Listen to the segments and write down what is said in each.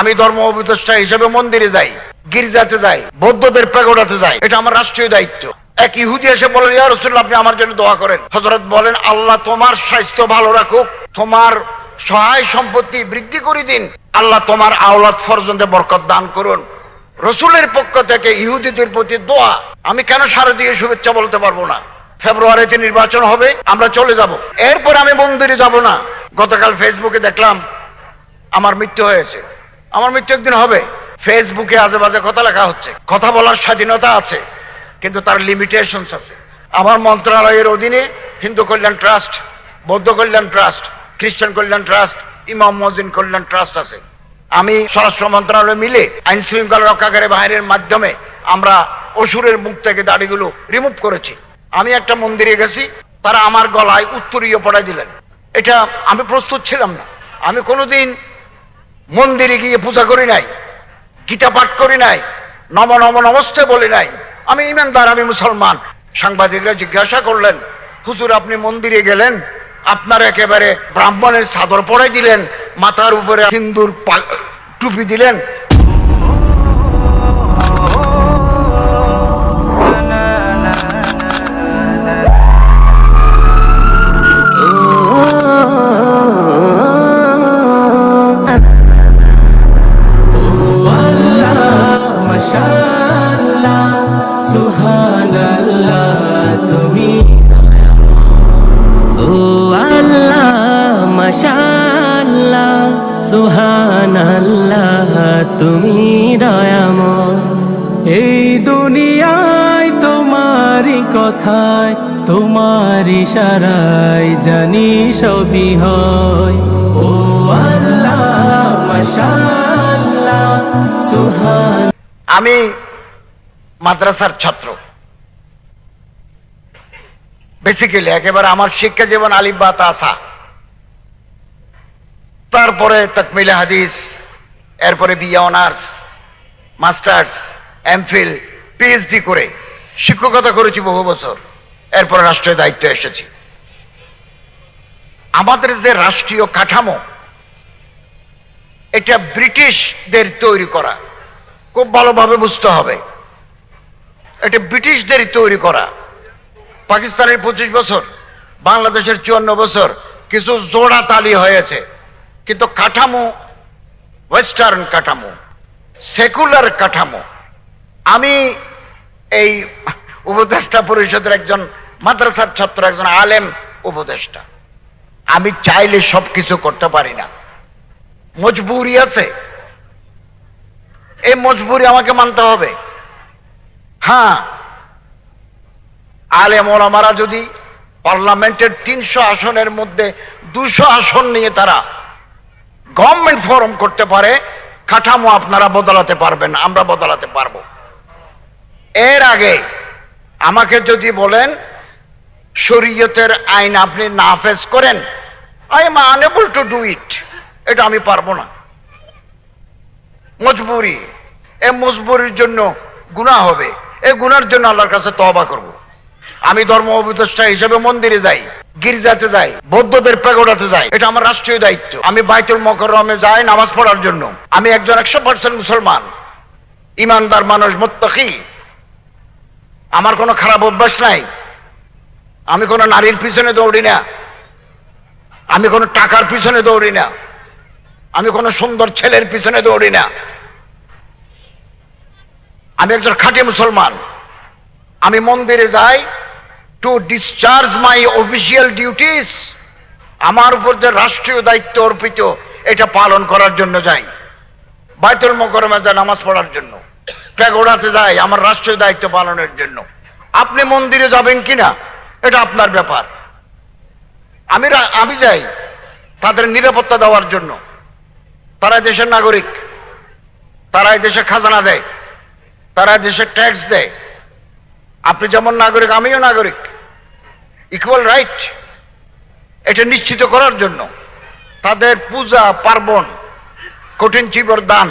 আমি ধর্ম উপদেষ্টা হিসেবে মন্দিরে যাই, গির্জাতে যাই, বৌদ্ধদের পেগোড়াতে যাই, এটা আমার রাষ্ট্রীয় দায়িত্ব। এক ইহুদি এসে বলেন ইয়া রসুল্লাহ আপনি আমার জন্য দোয়া করেন। হজরত বলেন, আল্লাহ তোমার স্বাস্থ্য ভালো রাখুক, তোমার সহায় সম্পত্তি বৃদ্ধি করে দিন, আল্লাহ তোমার আওলাদ ফরজন্দে বরকত দান করুন। রসুলের পক্ষ থেকে ইহুদিদের প্রতি দোয়া। আমি কেন শারদীয় শুভেচ্ছা বলতে পারব না? ফেব্রুয়ারিতে নির্বাচন হবে, আমরা চলে যাব। এরপর আমি মন্দিরে যাব না। গতকাল ফেসবুকে দেখলাম, আমার মৃত্যু হয়েছে। আমার মৃত্যু একদিন হবে। ফেসবুকে আজে বাজে কথা লেখা হচ্ছে। কথা বলার স্বাধীনতা আছে, কিন্তু তার লিমিটেশনস আছে। আমার মন্ত্রণালয়ের অধীনে হিন্দু কল্যাণ ট্রাস্ট, বৌদ্ধ কল্যাণ ট্রাস্ট, খ্রিস্টান কল্যাণ ট্রাস্ট, ইমাম মজিন কল্যাণ ট্রাস্ট আছে। আমি স্বরাষ্ট্র মন্ত্রণালয় মিলে আইন শৃঙ্খলা রক্ষাকারী বাহিনীর মাধ্যমে আমরা অসুরের মুখ থেকে দাড়িগুলো রিমুভ করেছি। আমি একটা মন্দিরে গেছি, তারা আমার গলায় উত্তরীয় পড়াই দিলেন। এটা আমি প্রস্তুত ছিলাম না। আমি কোনোদিন মন্দিরে গিয়ে পূজা করি নাই, গীতা পাঠ করি নাই, নম নম নমস্তে বলি নাই। আমি ইমানদার, আমি মুসলমান। সাংবাদিকরা জিজ্ঞাসা করলেন, হুজুর, আপনি মন্দিরে গেলেন? আপনার একেবারে ব্রাহ্মণের চাদর পড়াই দিলেন, মাথার উপরে হিন্দুর টুপি দিলেন? মাশাআল্লাহ কথায় তোমার ইশারায় জানি সবই হয়। ও আল্লাহ, মাশাআল্লাহ আমি মাদ্রাসার ছাত্র। বেসিক্যালি একেবারে আমার শিক্ষা জীবন আলিফ বা তারপরে তকমিলে হাদিস, এরপরে BA honours masters MPhil PhD করে। শিক্ষকতা করেছি বহু বছর। এরপরে রাষ্ট্রের দায়িত্ব এসেছি। আমাদের যে রাষ্ট্রীয় কাঠামো, এটা ব্রিটিশদের তৈরি করা। খুব ভালোভাবে বুঝতে হবে। এটা ব্রিটিশদের তৈরি করা। পাকিস্তানের পঁচিশ বছর, বাংলাদেশের চুয়ান্ন বছর, কিছু জোড়া তালি হয়েছে। কিন্তু কাঠামো ওয়েস্টার্ন কাঠামো সেকুলার কাঠামো, আমি এই উপদেষ্টা পরিষদের একজন মাদ্রাসার ছাত্র, একজন আলেম উপদেষ্টা। আমি চাইলে সব কিছু করতে পারি না। মজবুরি আছে। এই মজবুরি আমাকে মানতে হবে। হ্যাঁ। আলেম ওলামারা যদি পার্লামেন্টের তিনশো আসনের মধ্যে দুশো আসন নিয়ে তারা গভর্নমেন্ট ফরম করতে পারে, কাঠামো আপনারা বদলাতে পারবেন, আমরা বদলাতে পারব। এর আগে আমাকে যদি বলেন, শরীয়তের আইন আপনি নাফেজ করেন I am unable to do it এটা আমি পারব না। মজবুরি। এ মজবুরির জন্য গুনাহ হবে। এ গুনার জন্য আল্লাহর কাছে তওবা করব। আমি ধর্ম উপদেষ্টা হিসেবে মন্দিরে যাই, গির্জাতে যাই, বৌদ্ধদের পেগোড়াতে যাই। এটা আমার রাষ্ট্রীয় দায়িত্ব। আমি বাইতুল মকরমে যাই নামাজ পড়ার জন্য। আমি একজন একশো পার্সেন্ট মুসলমান। ইমানদার মানুষ, মোত্তাকি। আমার কোনো খারাপ অভ্যাস নাই। আমি কোনো নারীর পিছনে দৌড়ি না। আমি কোনো টাকার পিছনে দৌড়ি না। আমি কোনো সুন্দর ছেলের পিছনে দৌড়ি না। আমি একজন খাঁটি মুসলমান। আমি মন্দিরে যাই to discharge my official duties আমার উপর যে রাষ্ট্রীয় দায়িত্ব অর্পিত, এটা পালন করার জন্য যাই। বাইতুল মকরমে যাই নামাজ পড়ার জন্য। প্যাগোড়াতে যাই আমার রাষ্ট্রীয় দায়িত্ব পালনের জন্য। আপনি মন্দিরে যাবেন কিনা, এটা আপনার ব্যাপার। আমি আমি যাই তাদের নিরাপত্তা দেওয়ার জন্য। তারা দেশের নাগরিক তারা দেশে খাজানা দেয় তারা দেশে ট্যাক্স দেয়। আপনি যেমন নাগরিক, আমিও নাগরিক। Equal right. এটা নিশ্চিত করার জন্য তাদের পূজা, পার্বণ, কঠিন চিবর দান,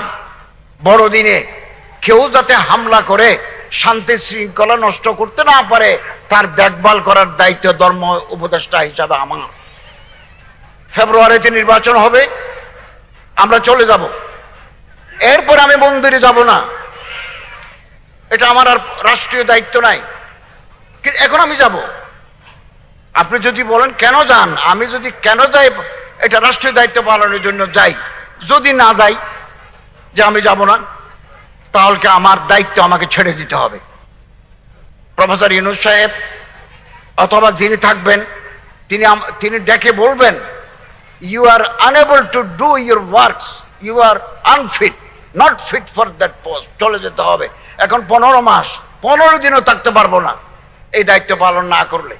বড়দিনে কেউ যাতে হামলা করে, শান্তি শৃঙ্খলা নষ্ট করতে না পারে, তার দেখভাল করার দায়িত্ব ধর্ম উপদেষ্টা হিসাবে আমার। ফেব্রুয়ারিতে নির্বাচন হবে, আমরা চলে যাব। এরপর আমি মন্দিরে যাব না। এটা আমার আর রাষ্ট্রীয় দায়িত্ব নাই। এখন আমি যাব। আপনি যদি বলেন, কেন যান? আমি যদি কেন যাই, এটা রাষ্ট্রীয় দায়িত্ব পালনের জন্য যাই। যদি না যাই, যে আমি যাব না। তাহলে আমার দায়িত্ব আমাকে ছেড়ে দিতে হবে। প্রফেসর ইউনুস সাহেব, অথবা যিনি থাকবেন, তিনি তিনি ডেকে বলবেন you are unable to do your works you are unfit not fit for that post চলে যেতে হবে। এখন পনেরো মাস, পনেরো দিনও থাকতে পারব না। এই দায়িত্ব পালন না করলে।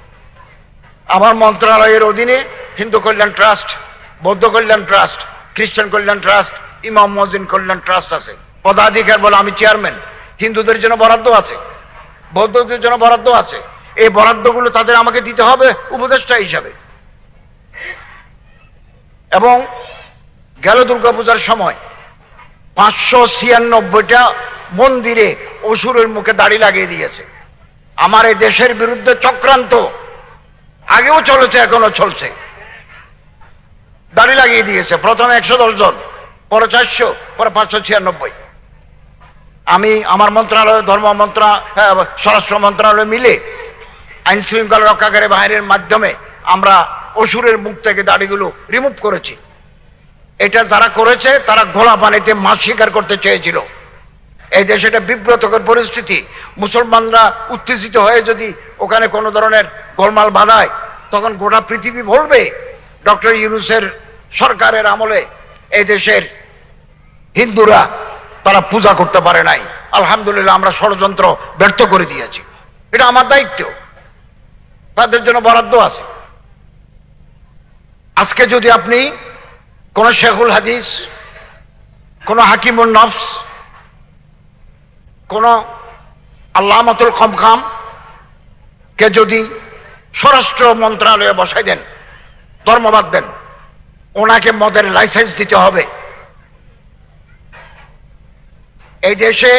আমার মন্ত্রণালয়ের অধীনে হিন্দু কল্যাণ ট্রাস্ট, বৌদ্ধ কল্যাণ ট্রাস্ট, খ্রিস্টান কল্যাণ ট্রাস্ট, ইমাম মজিন কল্যাণ ট্রাস্ট আছে। পদাধিকার বলে, আমি চেয়ারম্যান হিন্দুদের জন্য বরাদ্দ আছে, বৌদ্ধদের জন্য বরাদ্দ আছে। এই বরাদ্দগুলো তাদের আমাকে দিতে হবে উপদেষ্টা হিসাবে। এবং গেল দুর্গাপূজার সময় পাঁচশো ছিয়ানব্বইটা মন্দিরে অসুরের মুখে দাড়ি লাগিয়ে দিয়েছে। আমার এই দেশের বিরুদ্ধে চক্রান্ত, আগেও চলেছে এখনও চলছে। দাড়ি লাগিয়ে দিয়েছে, প্রথমে একশো দশ জন, পরে চারশো, পরে পাঁচশো ছিয়ানব্বই। আমি আমার মন্ত্রণালয় ধর্ম মন্ত্রা হ্যাঁ, স্বরাষ্ট্র মন্ত্রণালয় মিলে আইন শৃঙ্খলা রক্ষাকারী বাহিনীর মাধ্যমে আমরা অসুরের মুখ থেকে দাড়িগুলো রিমুভ করেছি। এটা যারা করেছে তারা ঘোলা পানিতে মাছ শিকার করতে চেয়েছিল। এই দেশে একটা বিব্রতকর পরিস্থিতি। মুসলমানরা উত্তেজিত হয়ে যদি ওখানে কোনো ধরনের গোলমাল বাঁধায় তখন গোটা পৃথিবী বলবে ডক্টর ইউনুসের সরকারের আমলে এই দেশের হিন্দুরা তারা পূজা করতে পারে নাই। আলহামদুলিল্লাহ আমরা ষড়যন্ত্র ব্যর্থ করে দিয়েছি। এটা আমার দায়িত্ব। তাদের জন্য বরাদ্দ আছে। আজকে যদি আপনি কোন শেখুল হাদিস, কোন হাকিমুল নফস, কোন আল্লাহমতুল খমখাম কে যদি স্বরাষ্ট্র মন্ত্রণালয়ে বসাই দেন, ধর্মবাদ দেন, ওনাকে মদের লাইসেন্স দিতে হবে। এই দেশে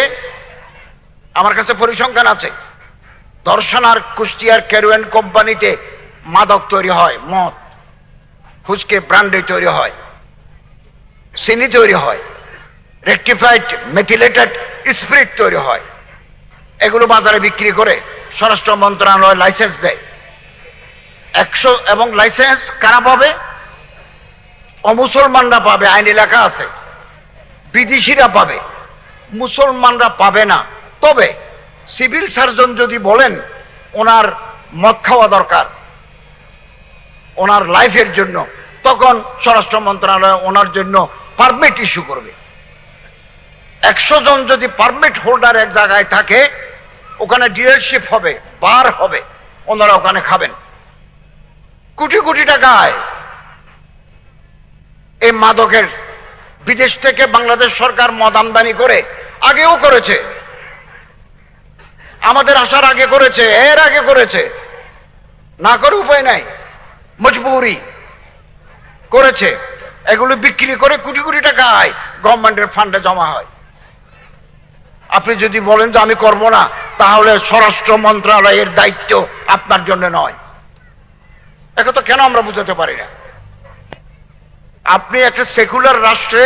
আমার কাছে পরিসংখ্যান আছে, দর্শন আর কুষ্টিয়ার ক্যারোয়েন কোম্পানিতে মাদক তৈরি হয়, মদ, ফুচকে ব্র্যান্ডে তৈরি হয়, চিনি তৈরি হয়, রেকটিফাইড মেথিলেটেড স্পিরিট তৈরি হয়, এগুলো বাজারে বিক্রি করে স্বরাষ্ট্র মন্ত্রণালয় লাইসেন্স দেয়। একশো এবং লাইসেন্স কারা পাবে? অমুসলমানরা পাবে, আইন এলাকা আছে, বিদেশিরা পাবে। মুসলমানরা পাবে না। তবে সিভিল সার্জন যদি বলেন, ওনার মদ খাওয়া দরকার, ওনার লাইফের জন্য, তখন স্বরাষ্ট্র মন্ত্রণালয় ওনার জন্য পারমিট ইস্যু করবে। একশো জন যদি পারমিট হোল্ডার এক জায়গায় থাকে, ওখানে ডিলারশিপ হবে, বার হবে, ওনারা ওখানে খাবেন। কোটি কোটি টাকায় এই মাদকের বিদেশ থেকে বাংলাদেশ সরকার মদ আমদানি করে, আগেও করেছে। আমাদের আসার আগে করেছে, এর আগে করেছে। না করে উপায় নাই। মজবুরি করেছে। এগুলো বিক্রি করে কোটি কোটি টাকা আয়, গভর্নমেন্টের ফান্ডে জমা হয়। আপনি যদি বলেন যে আমি করব না, তাহলে স্বরাষ্ট্র মন্ত্রণালয়ের দায়িত্ব আপনার জন্য নয়। এখন তো কেন আমরা বুঝাতে পারি না? আপনি একটা সেকুলার রাষ্ট্রে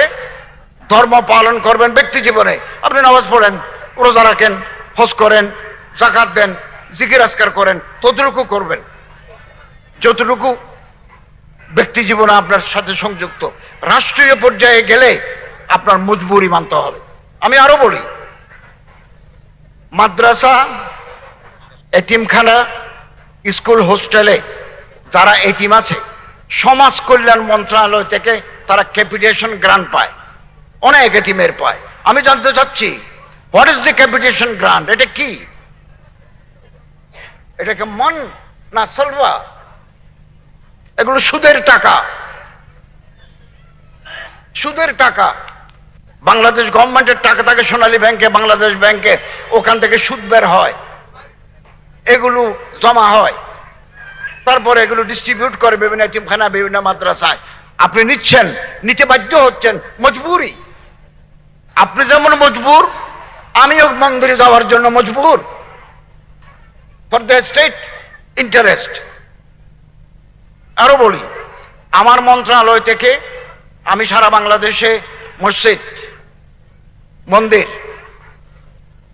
ধর্ম পালন করবেন ব্যক্তি জীবনে। আপনি নামাজ পড়েন, রোজা রাখেন, হজ করেন, জাকাত দেন, জিকির, আজকার করেন, ততটুকু করবেন। যতটুকু ব্যক্তি জীবনে আপনার সাথে সংযুক্ত। রাষ্ট্রীয় পর্যায়ে গেলে আপনার মজবুরি মানতে হবে। আমি আরও বলি, মাদ্রাসা এটিমখানা স্কুল, হোস্টেলে যারা এটিম আছে সমাজ কল্যাণ মন্ত্রণালয় থেকে তারা ক্যাপিটেশন গ্রান্ট পায়। অনেক এতিমের পায়। আমি জানতে চাচ্ছি what is the capitation grant এটা কি? এটাকে মন না সলভা এগুলো সুদের টাকা। সুদের টাকা। বাংলাদেশ গভর্নমেন্টের টাকা থাকে সোনালী ব্যাংকে, বাংলাদেশ ব্যাংকে ওখান থেকে সুদ বের হয়। এগুলো জমা হয়। তারপরে এগুলো ডিস্ট্রিবিউট করে বিভিন্ন এতিমখানা বিভিন্ন মাদ্রাসায়। আপনি নিচ্ছেন, নিতে বাধ্য হচ্ছেন মজবুরি আপনি যেমন মজবুর, আমিও মন্দিরে যাওয়ার জন্য মজবুর। ফর দ্য স্টেট ইন্টারেস্ট আরও বলি, আমার মন্ত্রণালয় থেকে আমি সারা বাংলাদেশে মসজিদ, মন্দির,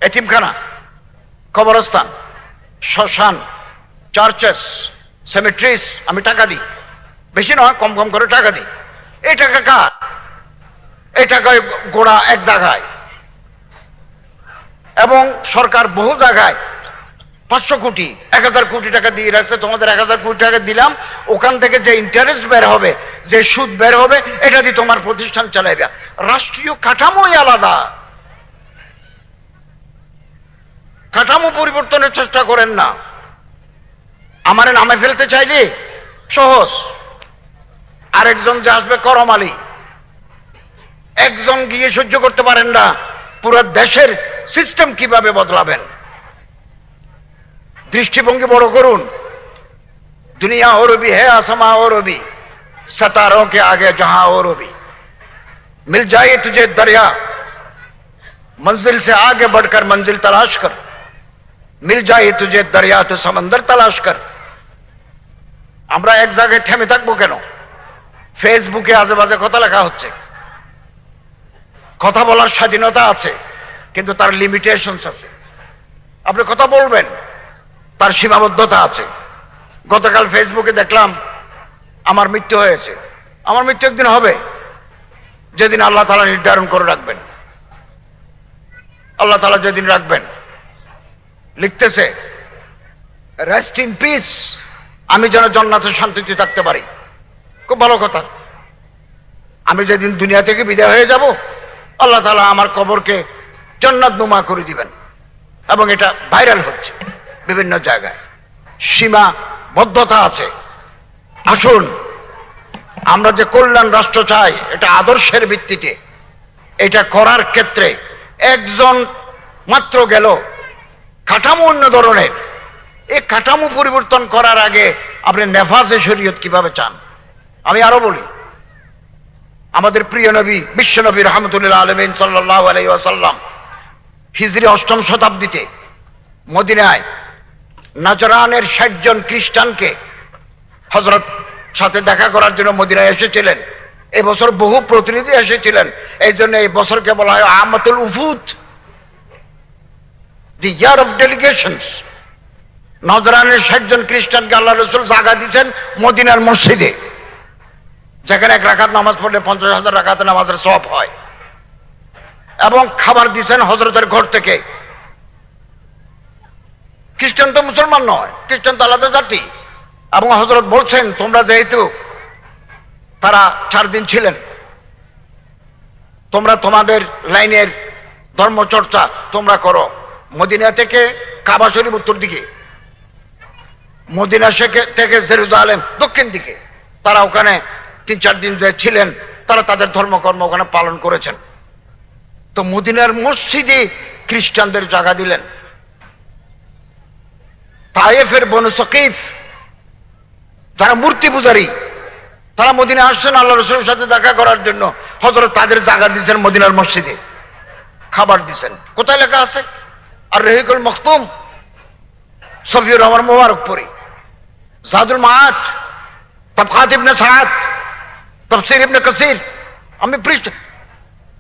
এতিমখানা, কবরস্থান, শ্মশান চার্চেস সেমেট্রিস আমি টাকা দিই। বেশি নয়, কম কম করে টাকা দিই। এই টাকা কার? এই টাকায় গোড়া এক জায়গায়। এবং সরকার বহু জায়গায় পাঁচশো কোটি, এক হাজার কোটি টাকা দিয়ে রাখছে। তোমাদের এক হাজার কোটি টাকা দিলাম, ওখান থেকে যে ইন্টারেস্ট বের হবে, যে সুদ বের হবে, এটা দিয়ে তোমার প্রতিষ্ঠান চালাইবে। রাষ্ট্রীয় কাঠামোই আলাদা। কাঠামো পরিবর্তনের চেষ্টা করেন না। আমারে নামে ফেলতে চাইলে সহজ আরেকজন যে আসবে করম আলী একজন গিয়ে সহ্য করতে পারেন না পুরো দেশের সিস্টেম কিভাবে বদলাবেন दृष्टिभंगी बड़ो करुन दुनिया और भी है आसमां और भी सतारों के आगे जहां और भी मिल जाए तुझे दरिया मंजिल से आगे बढ़कर मंजिल तलाश कर मिल जाए तुझे दरिया तो समंदर तलाश कर আমরা এক জায়গায় থেমে থাকব কেন? ফেসবুকে আজেবাজে কথা লেখা হচ্ছে। কথা বলার স্বাধীনতা আছে, কিন্তু তার লিমিটেশনস আছে। আপনি কথা বলবেন, তার সীমাবদ্ধতা আছে। গতকাল ফেসবুকে দেখলাম, আমার মৃত্যু হয়েছে। আমার মৃত্যু একদিন হবে, যেদিন আল্লাহ তালা নির্ধারণ করে রাখবেন। আল্লাহ তালা যেদিন রাখবেন। লিখতেছে রেস্ট ইন পিস আমি যেন জন্নাতে শান্তিতে থাকতে পারি। খুব ভালো কথা। আমি যেদিন দুনিয়া থেকে বিদায় হয়ে যাব, আল্লাহ তালা আমার কবরকে জন্নাত নুমা করে দিবেন। এবং এটা ভাইরাল হচ্ছে বিভিন্ন জায়গায়। সীমাবদ্ধতা আছে। আসুন, আমরা যে কল্যাণ রাষ্ট্র চাই, এটা আদর্শের ভিত্তিতে, এটা করার ক্ষেত্রে একজন মাত্র গেল। কাঠামো অন্য ধরনের এই কাঠামো পরিবর্তন করার আগে আপনি নেফাজে শরীয়ত কীভাবে চান? আমি আরও বলি, আমাদের প্রিয় নবী, বিশ্ব নবী রহমতুল্লাহ আলমিন সাল্লাহ হিজরি অষ্টম শতাব্দীতে মদিনায় নাজরানের ষাট জন খ্রিস্টানকে হজরত সাথে দেখা করার জন্য মদিনায় এসেছিলেন। এই বছর বহু প্রতিনিধি এসেছিলেন। এই জন্য এই বছরকে বলা হয় আমাতুল উফুত, দি ইয়ার অফ ডেলিগেশনস। নজরানের ষাট জন খ্রিস্টানকে আল্লাহ রসুল জাগা দিচ্ছেন মদিনার মসজিদে, যেখানে এক রাখাত নামাজ পড়লে পঞ্চাশ হাজার রাখাতে নামাজের সব হয়। এবং খাবার দিচ্ছেন হজরতের ঘর থেকে। খ্রিস্টান তো মুসলমান নয়, খ্রিস্টান তো আলাদা জাতি। এবং হজরত বলছেন, তোমরা যেহেতু তারা চার দিন ছিলেন, তোমরা তোমাদের লাইনের ধর্মচর্চা তোমরা করো। মদিনা থেকে কাবা শরীফ উত্তর দিকে। মদিনা থেকে জেরুজালেম দক্ষিণ দিকে। তারা ওখানে তিন চার দিন যে ছিলেন, তারা তাদের ধর্মকর্ম ওখানে পালন করেছেন। তো মদিনার মসজিদে খ্রিস্টানদের জায়গা দিলেন। তায়েফের বনু সকিফ, যারা মূর্তি পূজারী, তারা মদিনা আসছেন আল্লাহ রসুলের সাথে দেখা করার জন্য। হজরত তাদের জায়গা দিচ্ছেন মদিনার মসজিদে। খাবার দিচ্ছেন কোথায় লেখা আছে? আর রহিকুল মখতুম সফিউর রহমান মোবারকপুরি। তফসির ইবনে আমি পৃষ্ঠ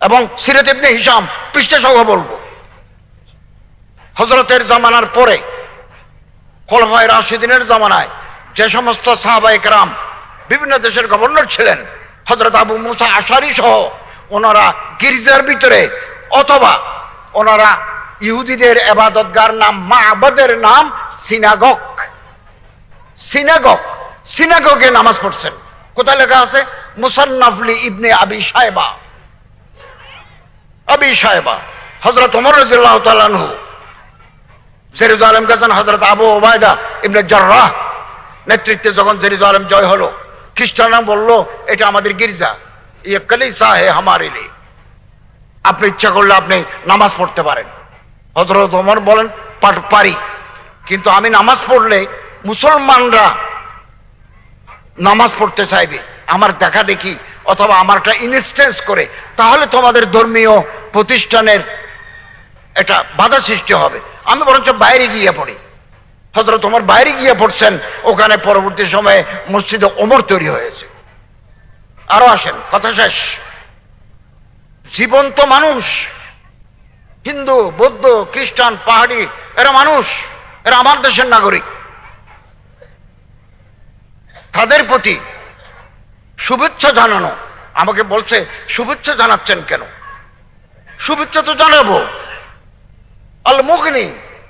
এবং সিরত ইবনে হিসাম সহ বলব। হজরতের জামানার পরে, খোলফায় রাশিদিনের জামানায় যে সমস্ত সাহাবাই রাম বিভিন্ন দেশের গভর্নর ছিলেন হজরত আবু মুসা আশারি সহ ওনারা গির্জার ভিতরে অথবা ওনারা ইহুদিদের এবাদতগার নাম মাহবাদের নাম সিনাগক সিনাগক সিনাগকে নামাজ পড়ছেন। কোথায় লেখা আছে? মুসান্নাফলি ইবনে আবি সাহেবা আবি সাহেবা হজরত তাআলা আনহু। জেরুজালেম গেছেন হজরত আবু ওবায়দা ইবনে জার্রাহ। নেতৃত্বে যখন জয় হলো, খ্রিস্টানরা বলল, এটা আমাদের গির্জা। ইয়ে কলিসা হে আপনি ইচ্ছা করলে আপনি নামাজ পড়তে পারেন। হজরত ওমর বলেন পারি। কিন্তু আমি নামাজ পড়লে মুসলমানরা নামাজ পড়তে চাইবে, আমার দেখা দেখি, অথবা আমারটা ইনস্টেন্স করে, তাহলে তোমাদের ধর্মীয় প্রতিষ্ঠানের এটা বাধা সৃষ্টি হবে। আমি বরঞ্চ বাইরে গিয়ে পড়ি। হজরত তোমার বাইরে গিয়ে পড়ছেন, ওখানে পরবর্তী সময়ে মসজিদে ওমর তৈরি হয়েছে। আরও আসেন, কথা শেষ। জীবন্ত মানুষ, হিন্দু, বৌদ্ধ, খ্রিস্টান, পাহাড়ি, এরা মানুষ, এরা আমার দেশের নাগরিক। তাদের প্রতি শুভেচ্ছা জানানো। আমাকে বলছে, শুভেচ্ছা জানাচ্ছেন কেন? শুভেচ্ছা তো জানাব। আল মুগনি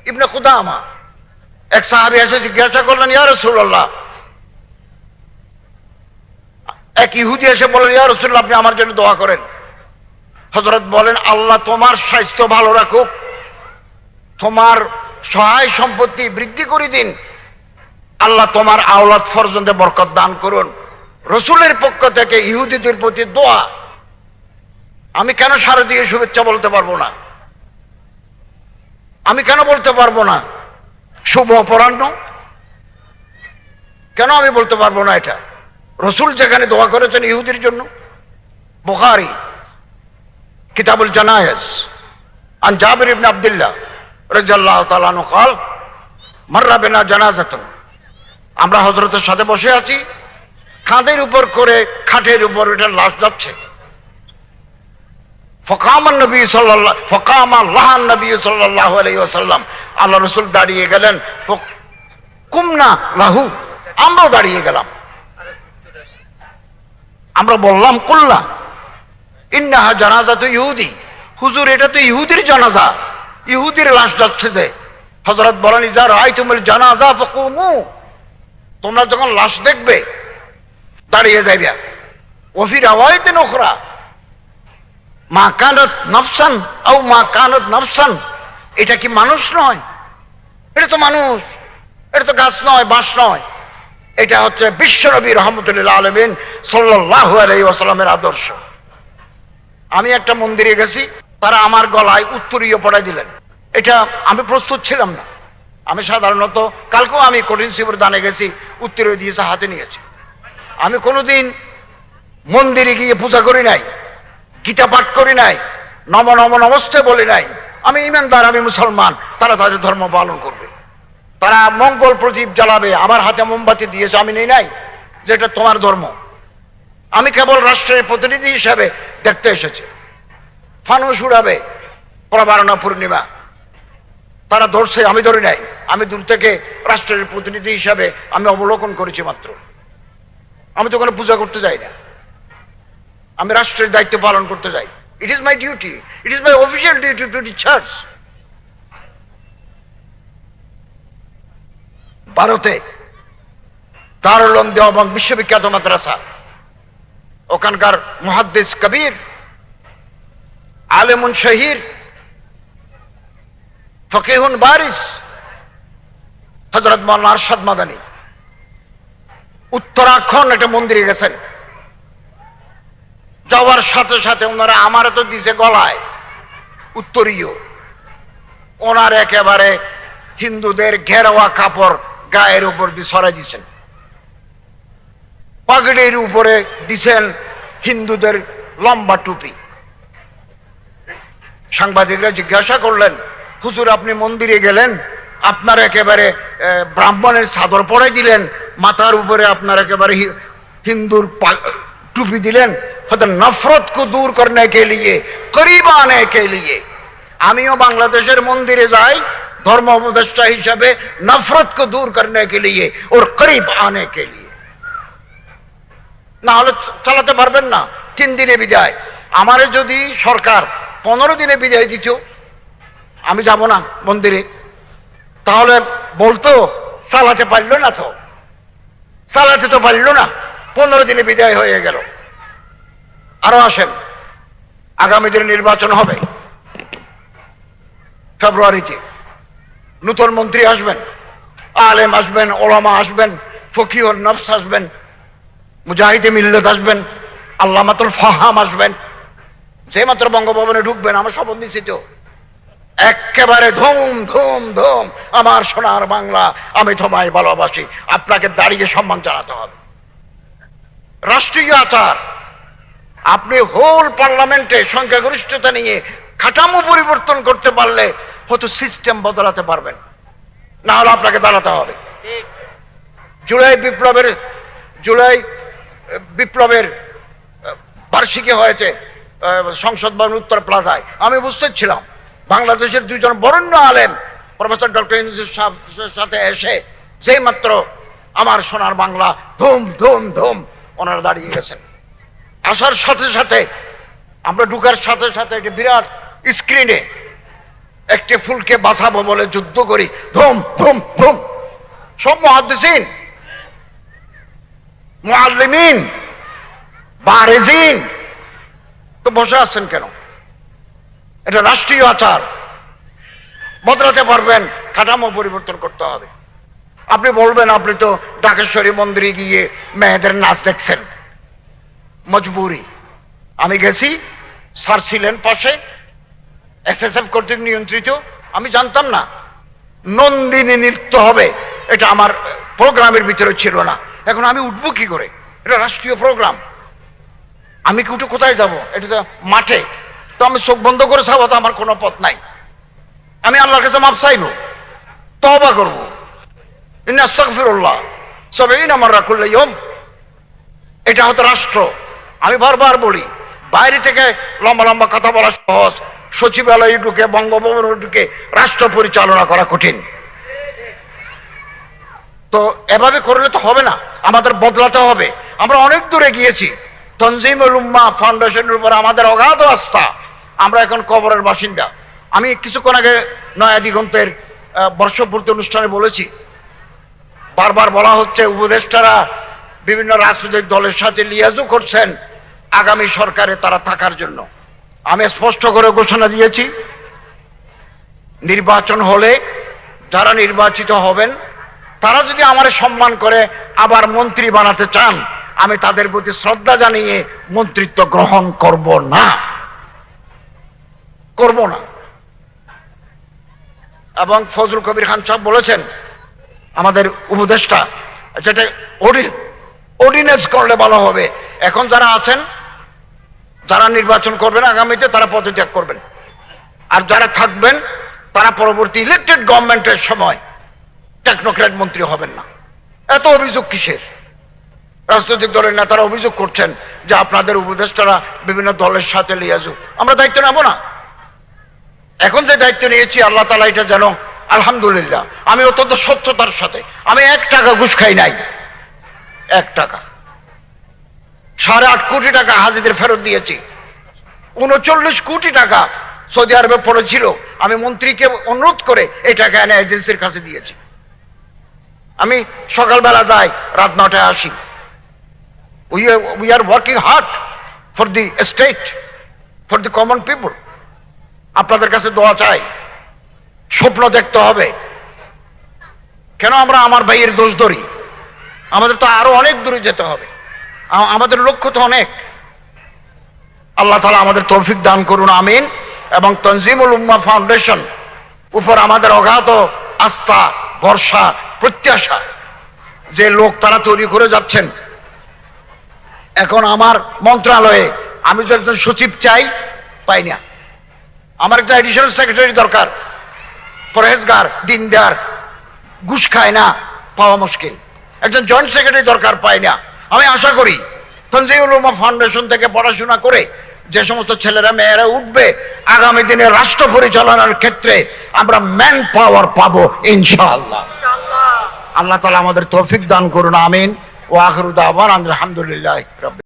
ইবনে খুদামা এক সাহাবি এসে জিজ্ঞাসা করলেন, ইয়া রাসূলুল্লাহ। এক ইহুদি এসে বলেন ইয়া রাসূলুল্লাহ, আপনি আমার জন্য দোয়া করেন। হযরত বলেন, আল্লাহ তোমার স্বাস্থ্য ভালো রাখুক। তোমার সহায় সম্পত্তি বৃদ্ধি করে দিন। আল্লাহ তোমার আওলাদ ফরজন্দে বরকত দান করুন রসুলের পক্ষ থেকে ইহুদিদের প্রতি দোয়া আমি কেন সারা দিয়ে শুভেচ্ছা বলতে পারবো না আমি কেন বলতে পারবো না শুভ অপরাহ্ন কেন আমি বলতে পারবো না এটা রসুল যেখানে দোয়া করেছেন ইহুদির জন্য বুখারী কিতাবুল জানায়েস আন জাবির ইবনে আব্দুল্লাহ রাদিয়াল্লাহু তাআলা আনহু قال মাররা বিনা জানাজাতুন আমরা হজরতের সাথে বসে আছি। কাঁধের উপর করে খাটের উপর এটা লাশ যাচ্ছে। ফকামান নবী লাহান নবী সাল্লাল্লাহু আলাইহি ওয়াসাল্লাম। আল্লাহ রাসূল দাঁড়িয়ে গেলেন কুমনা লাহু, আমরাও দাঁড়িয়ে গেলাম। আমরা বললাম, কুল্লা, ইন্নাহা জানাজা তো ইহুদি। হুজুর, এটা তো ইহুদির জানাজা। ইহুদির লাশ যাচ্ছে যে। হজরত বলেন ইজার আই তুমি জানাজা ফকুমু। তোমরা যখন লাশ দেখবে, দাঁড়িয়ে যাইবে। ওফির আওয়াইতে নোখরা। মা কানত নফসান, আও মা কানত নফসান। এটা কি মানুষ নয়? এটা তো মানুষ। এটা তো গাছ নয়, বাঁশ নয়। এটা হচ্ছে বিশ্ব বিশ্বনবী রহমতুল্লাহ আলমিন সাল্লাহ আলাই ওয়াসালামের আদর্শ। আমি একটা মন্দিরে গেছি, তারা আমার গলায় উত্তরীয় পড়াই দিলেন। এটা আমি প্রস্তুত ছিলাম না। আমি সাধারণত, কালকেও আমি কঠিন শিবর দানে গেছি উত্তরীয় দিয়েছে, হাতে নিয়েছি। আমি কোনোদিন মন্দিরে গিয়ে পূজা করি নাই, গীতা পাঠ করি নাই, নম নম নমস্তে বলি নাই। আমি ইমানদার, আমি মুসলমান, তারা তাদের ধর্ম পালন করবে। তারা মঙ্গল প্রদীপ জ্বালাবে, আমার হাতে মোমবাতি দিয়েছে, আমি নেই নাই যেটা তোমার ধর্ম। আমি কেবল রাষ্ট্রের প্রতিনিধি হিসাবে দেখতে এসেছি। ফানুস উড়াবে, প্রবারণা পূর্ণিমা। তারা ধরছে, আমি ধরি নাই। আমি দূর থেকে রাষ্ট্রের প্রতিনিধি হিসাবে আমি অবলোকন করেছি মাত্র। আমি তো কোনো পূজা করতে যাই না। আমি রাষ্ট্রের দায়িত্ব পালন করতে যাই। It is my duty it is my official duty to the church ভারতে দারুলম দেওয়ান বিশ্ববিখ্যাত মাদ্রাসা। ওখানকার মুহাদ্দিস কবির, আলেমুন শহীর ফকিহুন বারিস হজরত মৌলানা আরশাদ মাদানী। উত্তরাখণ্ড একটা মন্দিরে গেছেন। যাওয়ার সাথে সাথে ওনারা আমারও তো দিছে গলায়, উত্তরীয়। ওনার একেবারে হিন্দুদের ঘেরোয়া কাপড় গায়ের উপর দিয়ে সরাই দিছেন। পাগড়ির উপরে দিছেন হিন্দুদের লম্বা টুপি। সাংবাদিকরা জিজ্ঞাসা করলেন হুজুর, আপনি মন্দিরে গেলেন, আপনার একেবারে ব্রাহ্মণের চাদর পরাই দিলেন, মাথার উপরে আপনার একেবারে হিন্দুর টুপি দিলেন, হয়তো নফরত কো দূর করনে কে লিয়ে, করিব আনে লিয়ে। আমিও বাংলাদেশের মন্দিরে যাই, ধর্ম উপদেষ্টা হিসাবে নফরত কো দূর করনে কে লিয়ে, ওর করিব আনে কে লিয়ে। না হলে চালাতে পারবেন না, তিন দিনে বিদায়। আমারে যদি সরকার পনেরো দিনে বিদায় দিত আমি যাব না মন্দিরে। তাহলে বলতো চালাতে পারল না তো। চালাতে তো পারল না। পনেরো দিনে বিদায় হয়ে গেল। আরও আসেন। আগামী দিনে নির্বাচন হবে। ফেব্রুয়ারিতে নূতন মন্ত্রী আসবেন। আলেম আসবেন, ওলামা আসবেন ফকির নফস আসবেন, মুজাহিদে মিল্লত আসবেন আল্লাহ মাতুল ফাহাম আসবেন। যে মাত্র বঙ্গভবনে ঢুকবেন, আমার শপথ নিচ্ছি তো একেবারে ধুম ধুম ধুম। আমার সোনার বাংলা আমি তোমায় ভালোবাসি। আপনাকে দাঁড়িয়ে সম্মান জানাতে হবে। রাষ্ট্রীয় আচার। আপনি হোল পার্লামেন্টে সংখ্যাগরিষ্ঠতা নিয়ে কাঠামো পরিবর্তন করতে পারলে হয়তো সিস্টেম বদলাতে পারবেন। না হলে আপনাকে দাঁড়াতে হবে। জুলাই বিপ্লবের জুলাই বিপ্লবের বার্ষিকী হয়েছে সংসদ ভবন উত্তর প্লাজায়। আমি বুঝতে ছিলাম। বাংলাদেশের দুইজন বরেণ্য আলেম, প্রফেসর ডক্টর ইউনুসের সাথে এসে যেই মাত্র আমার সোনার বাংলা ধুম ধুম ধুম ওনারা দাঁড়িয়ে গেছেন। আসার সাথে সাথে আমরা ঢুকার সাথে সাথে একটি বিরাট স্ক্রিনে একটি ফুলকে বাঁচাবো বলে যুদ্ধ করি, ধুম ধুম ধুম। সব মহাদ্দিসিন, মুআল্লিমিন, বারেজিন। তো বসে আছেন কেন? এটা রাষ্ট্রীয় আচার। বদলাতে পারবেন কাঠামো পরিবর্তন করতে হবে। আপনি বলবেন, আপনি তো ডাকেশ্বরী মন্দিরে গিয়ে মেয়েদের নাচ দেখছেন। মজবুরি। আমি গেছি, স্যার ছিলেন পাশে এস এস এফ কর্তৃক নিয়ন্ত্রিত। আমি জানতাম না, নন্দিনী নৃত্য হবে। এটা আমার প্রোগ্রামের ভিতরে ছিল না। এখন আমি উঠবো কি করে? এটা রাষ্ট্রীয় প্রোগ্রাম। আমি কি উঠে কোথায় যাব? এটা তো মাঠে। তো আমি চোখ বন্ধ করে যাব তো আমার কোনো পথ নাই। আমি আল্লাহর কাছে মাপ চাইব তবা করব। আমার এটা হতো রাষ্ট্র। আমি বারবার বলি, বাইরে থেকে লম্বা লম্বা কথা বলা সহজ, সচিবালয়ে ঢুকে ঢুকে রাষ্ট্র পরিচালনা করা কঠিন। তো এভাবে করলে তো হবে না, আমাদের বদলাতে হবে। আমরা অনেক দূরে গিয়েছি। তনজিমুল উম্মা ফাউন্ডেশনের উপর আমাদের অগাধ আস্থা। আমরা এখন কবরের বাসিন্দা। আমি কিছুক্ষণ আগে নয়া দিগন্তের বর্ষপূর্তি অনুষ্ঠানে বলেছি, বারবার বলা হচ্ছে উপদেষ্টারা বিভিন্ন রাজনৈতিক দলের সাথে লিয়াজু করছেন আগামী সরকারে তারা থাকার জন্য। আমি স্পষ্ট করে ঘোষণা দিয়েছি, নির্বাচন হলে যারা নির্বাচিত হবেন, তারা যদি আমার সম্মান করে আবার মন্ত্রী বানাতে চান, আমি তাদের প্রতি শ্রদ্ধা জানিয়ে মন্ত্রিত্ব গ্রহণ করব না। করব না। এবং ফজল কবির খান সাহেব বলেছেন, আমাদের উপদেষ্টা, যেটা অর্ডিনেন্স করলে ভালো হবে। এখন যারা আছেন, যারা নির্বাচন করবেন, আগামীতে তারা পদত্যাগ করবেন। আর যারা থাকবেন, তারা পরবর্তী ইলেকটেড গভর্নমেন্টের সময় টেকনোক্র্যাট মন্ত্রী হবেন না। এত অভিযোগ কিসের? রাজনৈতিক দলের নেতারা অভিযোগ করছেন যে আপনাদের উপদেষ্টারা বিভিন্ন দলের সাথে লিয়াজু। আমরা দায়িত্ব নেব না। এখন যে দায়িত্ব নিয়েছি, আল্লাহ তালা এটা যেন, আলহামদুলিল্লাহ, আমি অত্যন্ত স্বচ্ছতার সাথে, আমি এক টাকা ঘুষ খাই নাই। এক টাকা। সাড়ে আট কোটি টাকা হাজিদের ফেরত দিয়েছি। উনচল্লিশ কোটি টাকা সৌদি আরবে পড়েছিল। আমি মন্ত্রীকে অনুরোধ করে এই টাকা এনে এজেন্সির কাছে দিয়েছি। আমি সকালবেলা যাই, রাত নটায় আসি। We are working hard for the state for the common people আপনাদের কাছে দোয়া চাই। স্বপ্ন দেখতে হবে। কেন আমরা আমার ভাইয়ের দোষ ধরি? আমাদের তো আরও অনেক দূরে যেতে হবে। আমাদের লক্ষ্য তো অনেক। আল্লাহ তালা আমাদের তৌফিক দান করুন, আমিন। এবং তনজিমুল উম্মা ফাউন্ডেশন উপর আমাদের অগাধ আস্থা, ভরসা, প্রত্যাশা যে লোক তারা তৈরি করে যাচ্ছেন। এখন আমার মন্ত্রণালয়ে আমি যে একজন সচিব চাই, পাই না। আমার একটা এডিশনাল সেক্রেটারি দরকার। পরহেজগার দিনদার ঘুষ খায় না পাওয়া মুশকিল। একজন জয়েন্ট সেক্রেটারি দরকার পাই না। আমি আশা করি তনজিউল উলমা ফাউন্ডেশন থেকে পড়াশোনা করে যে সমস্ত ছেলেরা মেয়েরা উঠবে আগামী দিনে রাষ্ট্র পরিচালনার ক্ষেত্রে আমরা ম্যান পাওয়ার পাবো ইনশাআল্লাহ। আল্লাহ তালা আমাদের তৌফিক দান করুন আমিন। ও আখরুদ আবার আলহামদুলিল্লাহ